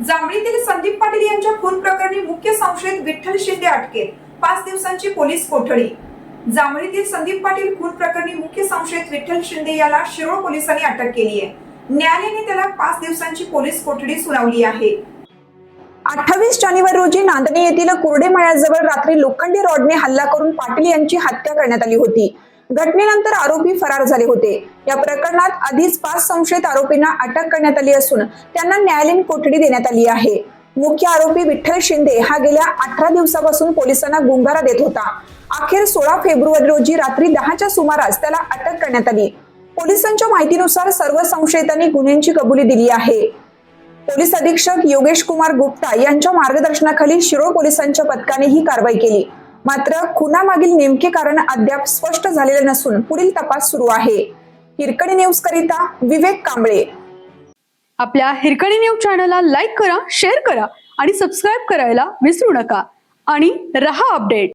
जांभळीतील संदीप पाटील यांच्या खून प्रकरणी मुख्य संशयित विठ्ठल शिंदे अटकेत. पाच दिवसांची पोलीस कोठडी. जांभळीतील संदीप पाटील खून प्रकरणी मुख्य संशयित विठ्ठल शिंदे याला शिरोळ पोलिसांनी अटक केली आहे. न्यायालयाने त्याला पाच दिवसांची पोलीस कोठडी सुनावली आहे. अठ्ठावीस जानेवारी रोजी नांदणे येथील कुर्डे मळ्याजवळ रात्री लोखंडी रॉडने हल्ला करून पाटील यांची हत्या करण्यात आली होती. घटनेनंतर आरोपी फरार झाले होते. या प्रकरणात आधीच पाच संशयित आरोपींना अटक करण्यात आली असून त्यांना न्यायालयीन कोठडी देण्यात आली आहे. मुख्य आरोपी विठ्ठल शिंदे हा गेल्या अठरा दिवसापासून पोलिसांना गुंगारा देत होता. अखेर सोळा फेब्रुवारी रोजी रात्री दहाच्या सुमारास त्याला अटक करण्यात आली. पोलिसांच्या माहितीनुसार सर्व संशयितांनी गुन्ह्यांची कबुली दिली आहे. पोलीस अधीक्षक योगेश कुमार गुप्ता यांच्या मार्गदर्शनाखाली शिरोळ पोलिसांच्या पथकाने ही कारवाई केली. मात्र खुनामागील नेमके कारण अद्याप स्पष्ट झालेले नसून पुढील तपास सुरू आहे. हिरकणी न्यूज करिता विवेक कांबळे. आपल्या हिरकणी न्यूज चॅनलला लाईक करा शेअर करा आणि सबस्क्राईब करायला विसरू नका. आणि रहा अपडेट.